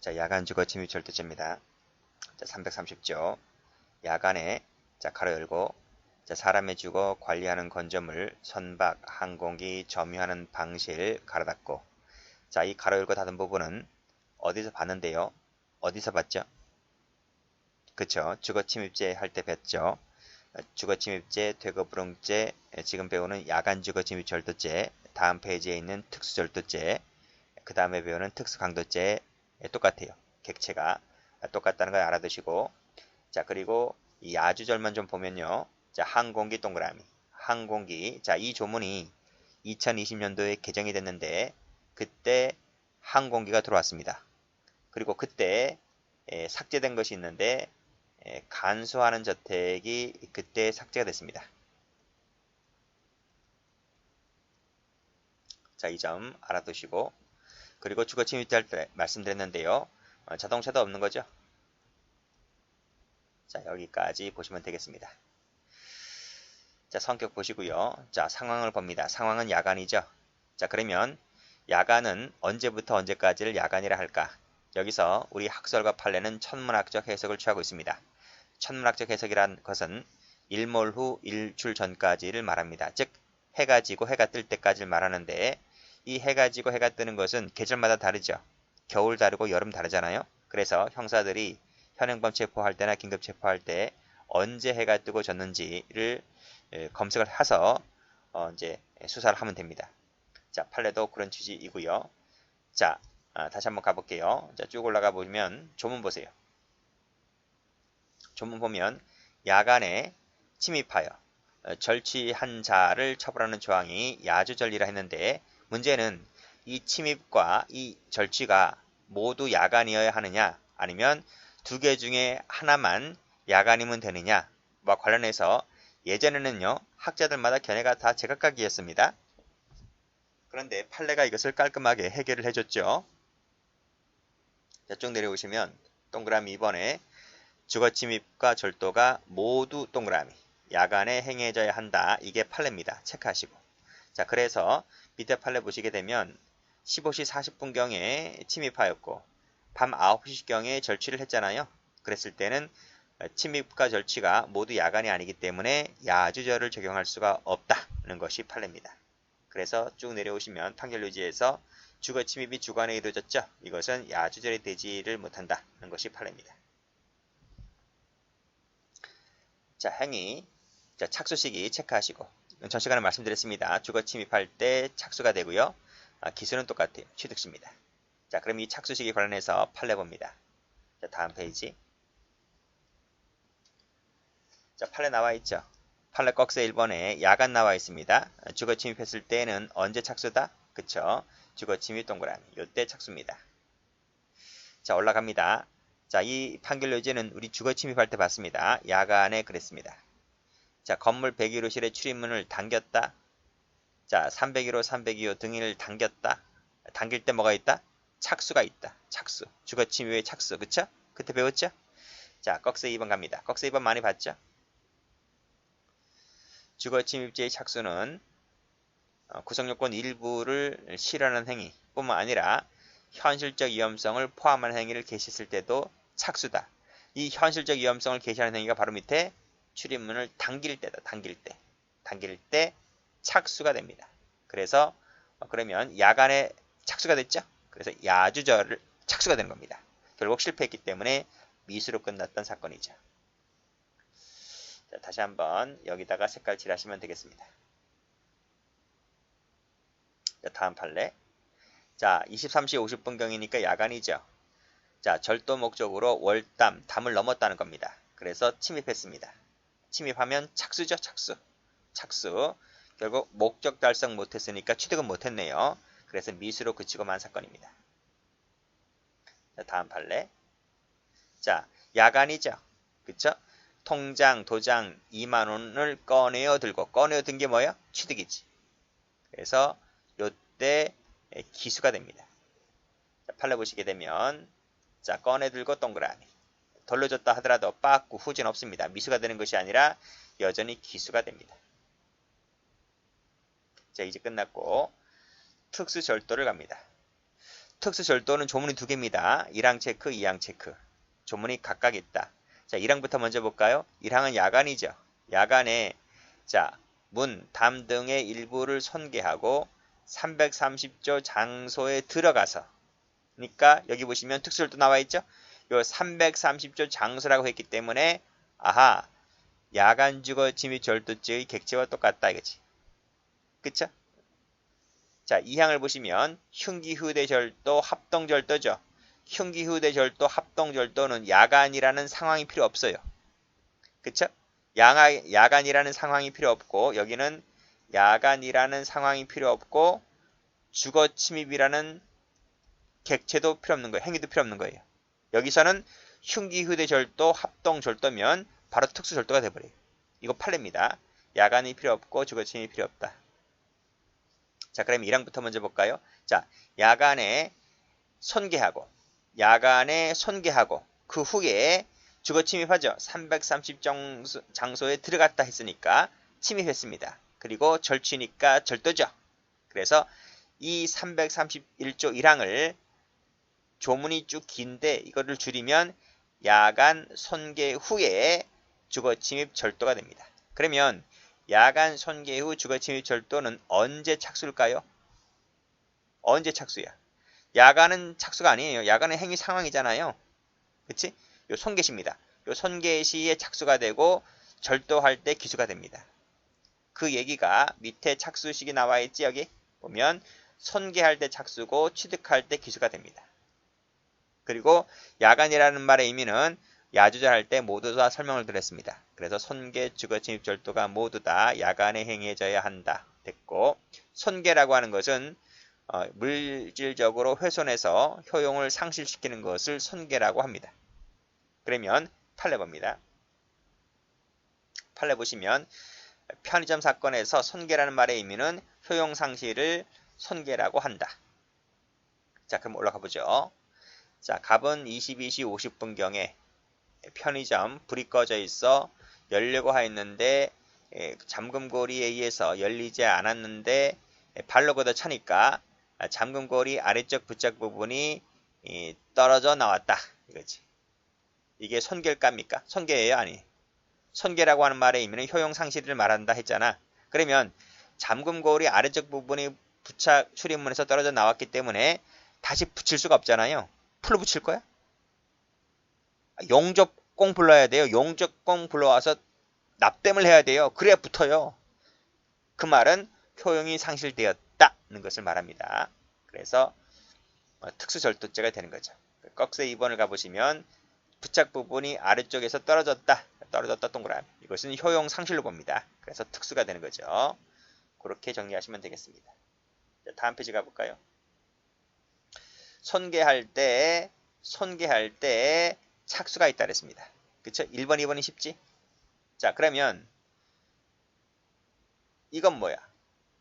자, 야간 주 거 침입 절도죄입니다. 자, 330조. 야간에 자, 가로 열고 자, 사람의 주거 관리하는 건조물, 선박, 항공기 점유하는 방실 가로 닫고 자, 이 가로 열고 닫은 부분은 어디서 봤는데요? 어디서 봤죠? 그쵸. 주거 침입죄 할 때 뵀죠. 주거 침입죄, 퇴거 불응죄, 지금 배우는 야간 주거 침입 절도죄, 다음 페이지에 있는 특수 절도죄, 그 다음에 배우는 특수 강도죄 똑같아요. 객체가 똑같다는 걸 알아두시고 자 그리고 이 야주절만 좀 보면요. 자 항공기 동그라미 항공기 자 이 조문이 2020년도에 개정이 됐는데 그때 항공기가 들어왔습니다. 그리고 그때 에, 삭제된 것이 있는데 에, 간수하는 저택이 그때 삭제가 됐습니다. 자, 이 점 알아두시고 그리고 주거 침입할 때 말씀드렸는데요. 어, 자동차도 없는 거죠. 자, 여기까지 보시면 되겠습니다. 자, 성격 보시고요. 자, 상황을 봅니다. 상황은 야간이죠. 자, 그러면 야간은 언제부터 언제까지를 야간이라 할까? 여기서 우리 학설과 판례는 천문학적 해석을 취하고 있습니다. 천문학적 해석이란 것은 일몰 후 일출 전까지를 말합니다. 즉 해가 지고 해가 뜰 때까지를 말하는데 이 해가 지고 해가 뜨는 것은 계절마다 다르죠. 겨울 다르고 여름 다르잖아요. 그래서 형사들이 현행범 체포할 때나 긴급 체포할 때 언제 해가 뜨고 졌는지를 검색을 해서 어 이제 수사를 하면 됩니다. 자, 판례도 그런 취지이고요. 자, 아, 다시 한번 가볼게요. 자, 쭉 올라가 보면 조문 보세요. 조문 보면 야간에 침입하여 어, 절취한 자를 처벌하는 조항이 야주절리라 했는데 문제는 이 침입과 이 절취가 모두 야간이어야 하느냐 아니면 두 개 중에 하나만 야간이면 되느냐와 관련해서 예전에는요 학자들마다 견해가 다 제각각이었습니다. 그런데 판례가 이것을 깔끔하게 해결을 해줬죠. 쭉 내려오시면 동그라미 2번에 주거침입과 절도가 모두 동그라미 야간에 행해져야 한다. 이게 판례입니다. 체크하시고 자 그래서 판례 보시게 되면 15시 40분경에 침입하였고 밤 9시경에 절취를 했잖아요. 그랬을 때는 침입과 절취가 모두 야간이 아니기 때문에 야주절을 적용할 수가 없다는 것이 판례입니다. 그래서 쭉 내려오시면 판결 유지에서 주거 침입이 주관에 이루어졌죠. 이것은 야주절이 되지를 못한다는 것이 판례입니다. 자, 행위. 자, 착수 시기 체크하시고 전 시간에 말씀드렸습니다. 주거 침입할 때 착수가 되고요. 아, 기수는 똑같아요. 취득시입니다. 자, 그럼 이 착수식에 관련해서 판례 봅니다. 자, 다음 페이지. 자, 판례 나와 있죠. 판례 꺽쇠 1번에 야간 나와 있습니다. 주거 침입했을 때는 언제 착수다? 그쵸? 주거 침입 동그라미. 요때 착수입니다. 자, 올라갑니다. 자, 이 판결 요지는 우리 주거 침입할 때 봤습니다. 야간에 그랬습니다. 자, 건물 101호실의 출입문을 당겼다. 자, 301호, 302호 등을 당겼다. 당길 때 뭐가 있다? 착수가 있다. 착수. 주거 침입의 착수. 그쵸? 그때 배웠죠? 자, 꺽쇠 2번 갑니다. 꺽쇠 2번 많이 봤죠? 주거 침입죄의 착수는 어, 구성요건 일부를 실현하는 행위 뿐만 아니라 현실적 위험성을 포함한 행위를 개시했을 때도 착수다. 이 현실적 위험성을 개시하는 행위가 바로 밑에 출입문을 당길 때다. 당길 때. 당길 때 착수가 됩니다. 그래서 어, 그러면 야간에 착수가 됐죠. 그래서 야주절을 착수가 되는 겁니다. 결국 실패했기 때문에 미수로 끝났던 사건이죠. 자, 다시 한번 여기다가 색깔 칠하시면 되겠습니다. 자, 다음 판례. 자, 23시 50분경이니까 야간이죠. 자, 절도 목적으로 월담, 담을 넘었다는 겁니다. 그래서 침입했습니다. 침입하면 착수죠, 착수. 착수. 결국 목적 달성 못했으니까 취득은 못했네요. 그래서 미수로 그치고 만 사건입니다. 자, 다음 판례. 자, 야간이죠. 그쵸? 통장, 도장 2만원을 꺼내어 들고, 꺼내어 든 게 뭐예요? 취득이지. 그래서 요때 기수가 됩니다. 자, 판례 보시게 되면, 자, 꺼내 들고 동그라미. 돌려줬다 하더라도 빠꾸 후진 없습니다. 미수가 되는 것이 아니라 여전히 기수가 됩니다. 자 이제 끝났고 특수 절도를 갑니다. 특수 절도는 조문이 두 개입니다. 1항 체크, 2항 체크. 조문이 각각 있다. 자, 1항부터 먼저 볼까요? 1항은 야간이죠. 야간에 자, 문, 담 등의 일부를 손괴하고 330조 장소에 들어가서 그러니까 여기 보시면 특수절도 나와 있죠? 요 330조 장소라고 했기 때문에 아하 야간 주거 침입 절도죄의 객체와 똑같다 이거지. 그쵸? 자, 이 항을 보시면 흉기 휴대 절도 합동 절도죠. 흉기 휴대 절도 합동 절도는 야간이라는 상황이 필요 없어요. 그쵸? 야가, 야간이라는 상황이 필요 없고 여기는 야간이라는 상황이 필요 없고 주거 침입이라는 객체도 필요 없는 거예요. 행위도 필요 없는 거예요. 여기서는 흉기 휴대 절도 합동 절도면 바로 특수 절도가 돼버려요. 이거 판례입니다. 야간이 필요 없고 주거 침입이 필요 없다. 자, 그럼 1항부터 먼저 볼까요? 자, 야간에 손괴하고 야간에 손괴하고 그 후에 주거 침입하죠. 330 장소에 들어갔다 했으니까 침입했습니다. 그리고 절취니까 절도죠. 그래서 이 331조 1항을 조문이 쭉 긴데 이거를 줄이면 야간 손괴 후에 주거 침입 절도가 됩니다. 그러면 야간 손괴 후 주거 침입 절도는 언제 착수일까요? 언제 착수야? 야간은 착수가 아니에요. 야간은 행위 상황이잖아요. 그치? 요 손괴시입니다. 요 손괴시에 착수가 되고 절도할 때 기수가 됩니다. 그 얘기가 밑에 착수식이 나와 있지 여기 보면 손괴할 때 착수고 취득할 때 기수가 됩니다. 그리고 야간이라는 말의 의미는 야주절할 때 모두 다 설명을 드렸습니다. 그래서 손괴, 주거, 침입, 절도가 모두 다 야간에 행해져야 한다. 됐고 손괴라고 하는 것은 어, 물질적으로 훼손해서 효용을 상실시키는 것을 손괴라고 합니다. 그러면 판례 봅니다. 판례 보시면 편의점 사건에서 손괴라는 말의 의미는 효용 상실을 손괴라고 한다. 자, 그럼 올라가 보죠. 자, 갑은 22시 50분경에 편의점 불이 꺼져 있어 열려고 하였는데 잠금고리에 의해서 열리지 않았는데 발로 걷어 차니까 잠금고리 아래쪽 부착 부분이 떨어져 나왔다. 이거지. 이게 손괴일까입니까? 손괴예요? 아니. 손괴라고 하는 말의 의미는 효용 상실을 말한다 했잖아. 그러면 잠금고리 아래쪽 부분이 부착 출입문에서 떨어져 나왔기 때문에 다시 붙일 수가 없잖아요. 풀로 붙일 거야? 용접공 불러야 돼요. 용접공 불러와서 납땜을 해야 돼요. 그래야 붙어요. 그 말은 효용이 상실되었다는 것을 말합니다. 그래서 어, 특수절도죄가 되는 거죠. 꺽쇠 2번을 가보시면 부착 부분이 아래쪽에서 떨어졌다. 떨어졌다 동그라미. 이것은 효용 상실로 봅니다. 그래서 특수가 되는 거죠. 그렇게 정리하시면 되겠습니다. 다음 페이지 가볼까요? 손괴할 때, 손괴할 때 착수가 있다 그랬습니다. 그쵸? 1번, 2번이 쉽지? 자, 그러면 이건 뭐야?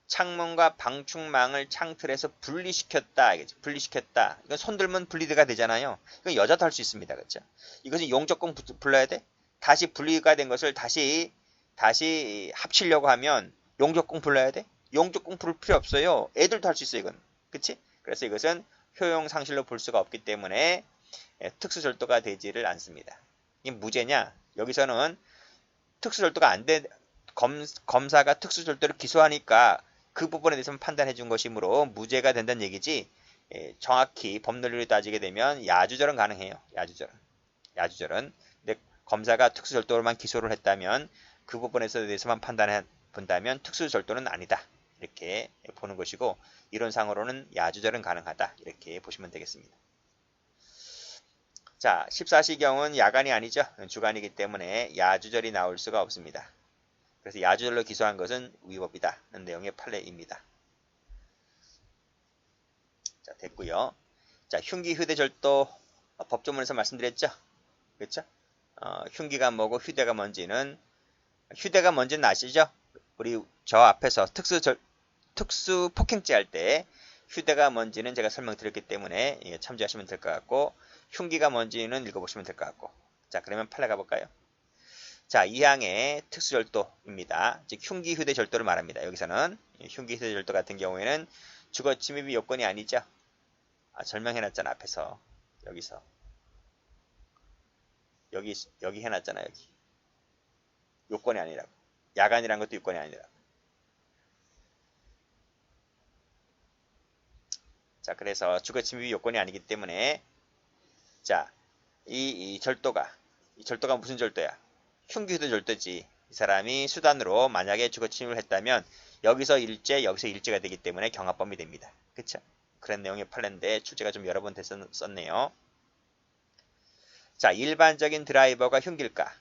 창문과 방충망을 창틀에서 분리시켰다. 이거지. 분리시켰다. 이건 손들면 분리가 되잖아요. 이건 여자도 할 수 있습니다. 그렇죠? 이것은 용접공 불러야 돼? 다시 분리가 된 것을 다시 다시 합치려고 하면 용접공 불러야 돼? 용접공 부를 필요 없어요. 애들도 할 수 있어 이건. 그치? 그래서 이것은 효용 상실로 볼 수가 없기 때문에 예, 특수 절도가 되지를 않습니다. 이게 무죄냐? 여기서는 특수 절도가 안 돼, 검, 검사가 특수 절도를 기소하니까 그 부분에 대해서 판단해 준 것이므로 무죄가 된다는 얘기지 예, 정확히 법률로 따지게 되면 야주절은 가능해요. 야주절은. 야주절은. 근데 검사가 특수절도로만 기소를 했다면 그 부분에서 대해서만 판단해 본다면 특수절도는 아니다. 이렇게 보는 것이고 이론상으로는 야주절은 가능하다. 이렇게 보시면 되겠습니다. 자, 14시경은 야간이 아니죠. 주간이기 때문에 야주절이 나올 수가 없습니다. 그래서 야주절로 기소한 것은 위법이다. 는 내용의 판례입니다. 자, 됐고요. 자, 흉기 휴대절도 법조문에서 말씀드렸죠. 그렇죠? 어, 흉기가 뭐고 휴대가 뭔지는 휴대가 뭔지는 아시죠? 우리 저 앞에서 특수절 특수 폭행죄 할 때 휴대가 뭔지는 제가 설명드렸기 때문에 참조하시면 될 것 같고 흉기가 뭔지는 읽어보시면 될 것 같고 자 그러면 팔레 가볼까요? 자 2항의 특수절도입니다. 즉 흉기 휴대 절도를 말합니다. 여기서는 흉기 휴대 절도 같은 경우에는 주거 침입이 요건이 아니죠. 아, 설명해놨잖아 앞에서 여기서 여기 여기 해놨잖아 여기 요건이 아니라고 야간이란 것도 요건이 아니라고 자 그래서 주거 침입이 요건이 아니기 때문에 자 이, 이 절도가 이 절도가 무슨 절도야? 흉기도 절도지. 이 사람이 수단으로 만약에 주거 침입을 했다면 여기서 일제 여기서 일제가 되기 때문에 경합범이 됩니다. 그쵸? 그런 내용의 판례인데 출제가 좀 여러 번 됐었네요. 자 일반적인 드라이버가 흉길까?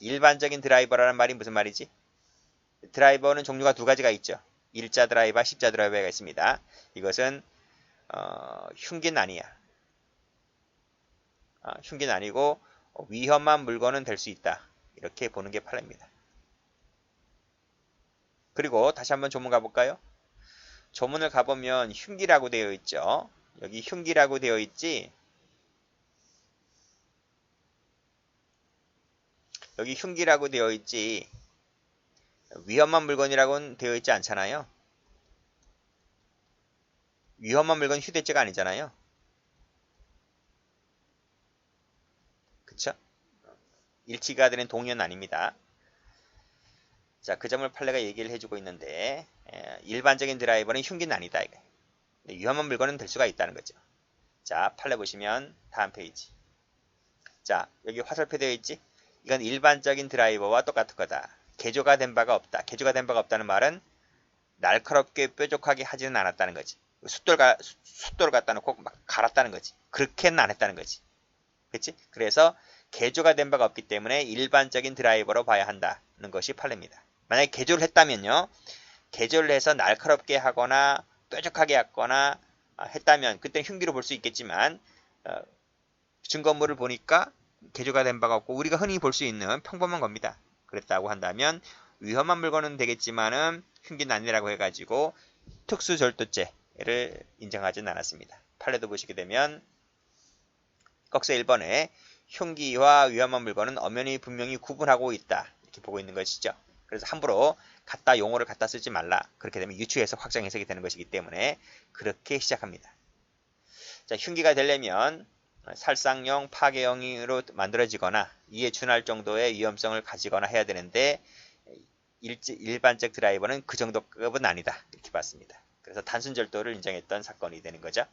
일반적인 드라이버라는 말이 무슨 말이지? 드라이버는 종류가 두 가지가 있죠 일자 드라이버, 십자 드라이버가 있습니다. 이것은 어, 흉기는 아니야. 어, 흉기는 아니고 위험한 물건은 될 수 있다. 이렇게 보는 게 판례입니다. 그리고 다시 한번 조문 가볼까요? 조문을 가보면 흉기라고 되어 있죠. 여기 흉기라고 되어 있지. 여기 흉기라고 되어 있지. 위험한 물건이라고는 되어 있지 않잖아요. 위험한 물건 휴대죄가 아니잖아요. 그쵸? 일치가 되는 동의는 아닙니다. 자, 그 점을 판례가 얘기를 해주고 있는데 에, 일반적인 드라이버는 흉기는 아니다. 위험한 물건은 될 수가 있다는 거죠. 자, 판례 보시면 다음 페이지. 자, 여기 화살표 되어 있지? 이건 일반적인 드라이버와 똑같은 거다. 개조가 된 바가 없다. 개조가 된 바가 없다는 말은 날카롭게 뾰족하게 하지는 않았다는 거지. 숫돌 가, 숫돌을 갖다 놓고 막 갈았다는 거지. 그렇게는 안 했다는 거지. 그치? 그래서 개조가 된 바가 없기 때문에 일반적인 드라이버로 봐야 한다는 것이 판례입니다. 만약에 개조를 했다면요. 개조를 해서 날카롭게 하거나 뾰족하게 하거나 아, 했다면 그때 흉기로 볼 수 있겠지만 어, 증거물을 보니까 개조가 된 바가 없고 우리가 흔히 볼 수 있는 평범한 겁니다. 그랬다고 한다면 위험한 물건은 되겠지만은 흉기는 아니라고 해가지고 특수절도죄를 인정하지는 않았습니다. 판례도 보시게 되면 꺽쇠 1번에 흉기와 위험한 물건은 엄연히 분명히 구분하고 있다. 이렇게 보고 있는 것이죠. 그래서 함부로 갖다 용어를 갖다 쓰지 말라. 그렇게 되면 유추해서 확정 해석이 되는 것이기 때문에 그렇게 시작합니다. 자, 흉기가 되려면 살상형, 파괴형으로 만들어지거나 이에 준할 정도의 위험성을 가지거나 해야 되는데 일반적 드라이버는 그 정도 급은 아니다. 이렇게 봤습니다. 그래서 단순 절도를 인정했던 사건이 되는 거죠.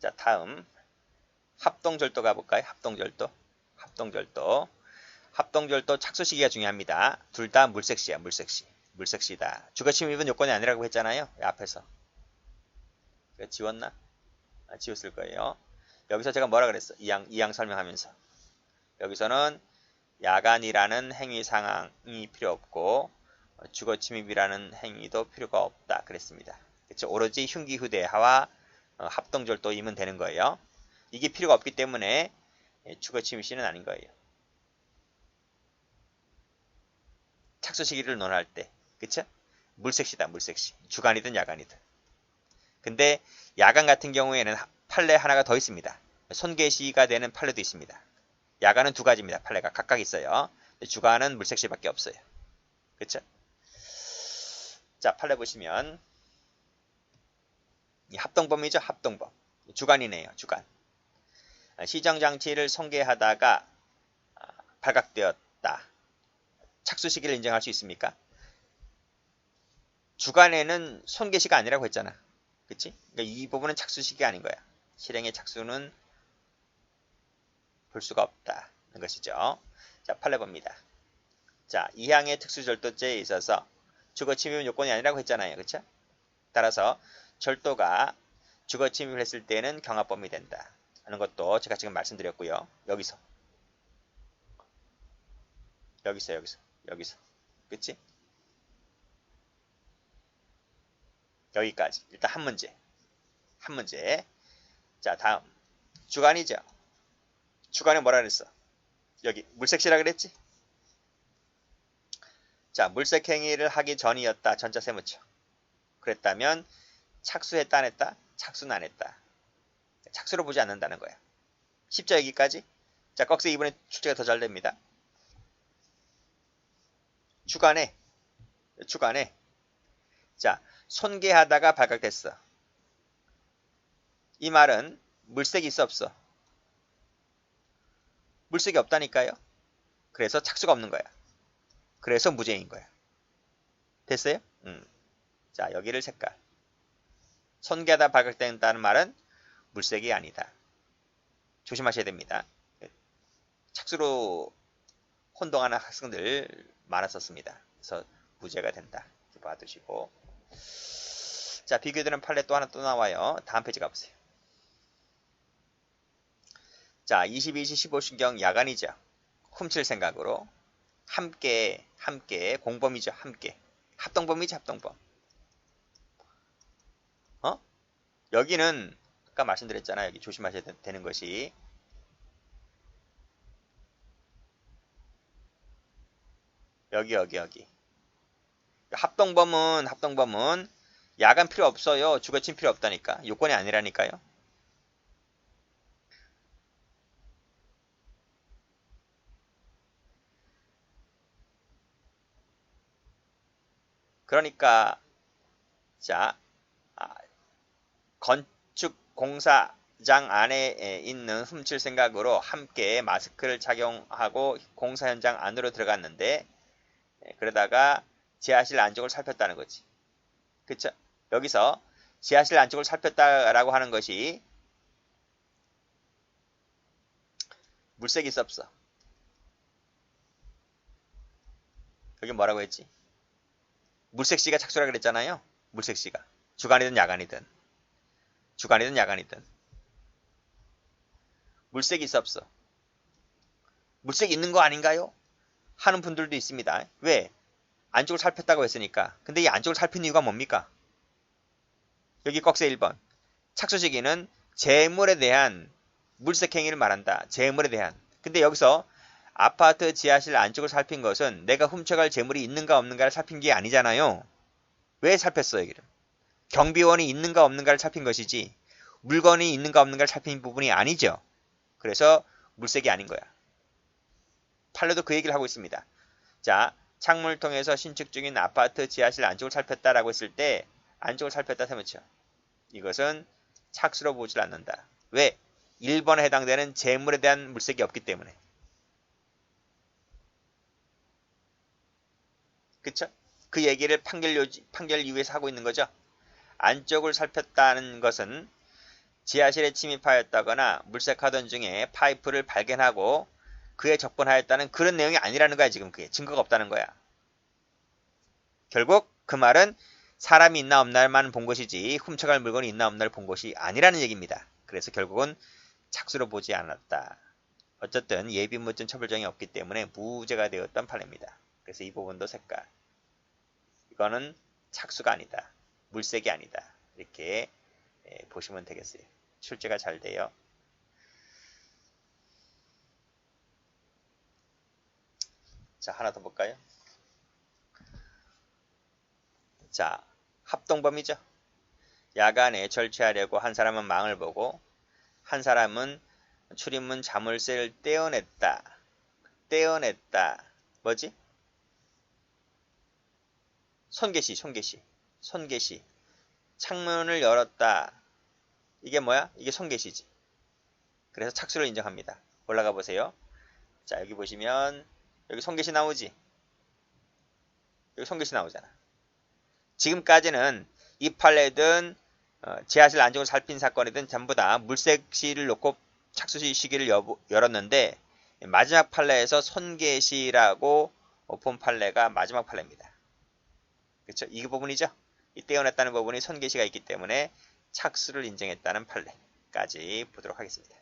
자, 다음 합동절도 가볼까요? 합동절도. 합동절도. 합동절도 착수 시기가 중요합니다. 둘 다 물색시야, 물색시. 물색시다. 주거침입은 요건이 아니라고 했잖아요. 앞에서. 지웠나? 아, 지웠을 거예요. 여기서 제가 뭐라 그랬어? 이양, 이양 설명하면서. 여기서는 야간이라는 행위 상황이 필요 없고 주거 침입이라는 행위도 필요가 없다. 그랬습니다. 그렇죠? 오로지 흉기 휴대하와 어, 합동절도이면 되는 거예요. 이게 필요가 없기 때문에 주거 침입 시는 아닌 거예요. 착수 시기를 논할 때 그쵸? 물색시다 물색시. 주간이든 야간이든. 근데 야간 같은 경우에는 판례 하나가 더 있습니다. 손괴시가 되는 판례도 있습니다. 야간은 두 가지입니다 판례가. 각각 있어요. 주간은 물색시밖에 없어요. 그쵸? 자 판례 보시면 합동범이죠 합동범. 주간이네요 주간. 시정장치를 손괴하다가 아, 발각되었다. 착수 시기를 인정할 수 있습니까? 주간에는 손괴시가 아니라고 했잖아. 그치? 그러니까 이 부분은 착수식이 아닌 거야. 실행의 착수는 볼 수가 없다는 것이죠. 자, 판례 봅니다. 자, 이항의 특수절도죄에 있어서 주거침입 요건이 아니라고 했잖아요. 그쵸? 따라서 절도가 주거침입을 했을 때는 경합범이 된다. 하는 것도 제가 지금 말씀드렸고요. 여기서. 여기서, 여기서, 여기서. 그치? 여기까지. 일단 한 문제. 한 문제. 자, 다음. 주간이죠. 주간에 뭐라 그랬어? 여기 물색시라 그랬지? 자, 물색 행위를 하기 전이었다. 전자 세무쳐. 그랬다면 착수했다 안 했다? 착수는 안 했다. 착수로 보지 않는다는 거야. 십자 여기까지. 자, 꺽쇠 이번에 출제가 더 잘 됩니다. 주간에 주간에 자 손괴하다가 발각됐어. 이 말은 물색이 있어 없어? 물색이 없다니까요. 그래서 착수가 없는 거야. 그래서 무죄인 거야. 됐어요? 음. 자 여기를 색깔. 손괴하다 발각된다는 말은 물색이 아니다. 조심하셔야 됩니다. 착수로 혼동하는 학생들 많았었습니다. 그래서 무죄가 된다. 봐두시고 자 비교되는 판례 또 하나 또 나와요. 다음 페이지 가보세요. 자 22시 15신경 야간이죠. 훔칠 생각으로 함께 함께 공범이죠. 함께 합동범이죠. 합동범. 어? 여기는 아까 말씀드렸잖아요. 여기 조심하셔야 되는 것이 여기 여기 여기 합동범은 합동범은 야간 필요 없어요. 주거침 필요 없다니까. 요건이 아니라니까요. 그러니까 자 아, 건축 공사장 안에 있는 훔칠 생각으로 함께 마스크를 착용하고 공사 현장 안으로 들어갔는데 예, 그러다가 지하실 안쪽을 살폈다는 거지. 그쵸? 여기서 지하실 안쪽을 살폈다라고 하는 것이 물색이 없어? 여기 뭐라고 했지? 물색시가 착수라 그랬잖아요. 물색시가. 주간이든 야간이든. 주간이든 야간이든. 물색이 없어? 물색 있는 거 아닌가요? 하는 분들도 있습니다. 왜? 안쪽을 살폈다고 했으니까. 근데 이 안쪽을 살핀 이유가 뭡니까? 여기 꺽쇠 1번. 착수 시기는 재물에 대한 물색 행위를 말한다. 재물에 대한. 근데 여기서 아파트 지하실 안쪽을 살핀 것은 내가 훔쳐갈 재물이 있는가 없는가를 살핀 게 아니잖아요. 왜 살폈어 여기를? 경비원이 있는가 없는가를 살핀 것이지 물건이 있는가 없는가를 살핀 부분이 아니죠. 그래서 물색이 아닌 거야. 판례도 그 얘기를 하고 있습니다. 자, 창문을 통해서 신축 중인 아파트 지하실 안쪽을 살폈다라고 했을 때 안쪽을 살폈다 세면쳐. 이것은 착수로 보질 않는다. 왜? 1번에 해당되는 재물에 대한 물색이 없기 때문에. 그쵸? 그 얘기를 판결, 요지, 판결 이유에서 하고 있는 거죠. 안쪽을 살폈다는 것은 지하실에 침입하였다거나 물색하던 중에 파이프를 발견하고 그에 접근하였다는 그런 내용이 아니라는 거야 지금 그게 증거가 없다는 거야. 결국 그 말은 사람이 있나 없나만 본 것이지 훔쳐갈 물건이 있나 없나를 본 것이 아니라는 얘기입니다. 그래서 결국은 착수로 보지 않았다. 어쨌든 예비무전 처벌정이 없기 때문에 무죄가 되었던 판례입니다. 그래서 이 부분도 색깔. 이거는 착수가 아니다. 물색이 아니다. 이렇게 예, 보시면 되겠어요. 출제가 잘 돼요. 자, 하나 더 볼까요? 자, 합동범이죠. 야간에 절취하려고 한 사람은 망을 보고 한 사람은 출입문 자물쇠를 떼어냈다. 떼어냈다. 뭐지? 손계시, 손계시, 손계시. 창문을 열었다. 이게 뭐야? 이게 손계시지. 그래서 착수를 인정합니다. 올라가 보세요. 자, 여기 보시면 여기 손계시 나오지? 여기 손계시 나오잖아. 지금까지는 이 판례든 어, 지하실 안쪽을 살핀 사건이든 전부 다 물색시를 놓고 착수 시기를 열었는데 마지막 판례에서 손계시라고 본 판례가 마지막 판례입니다. 그렇죠? 이 부분이죠. 이 떼어냈다는 부분이 손계시가 있기 때문에 착수를 인정했다는 판례까지 보도록 하겠습니다.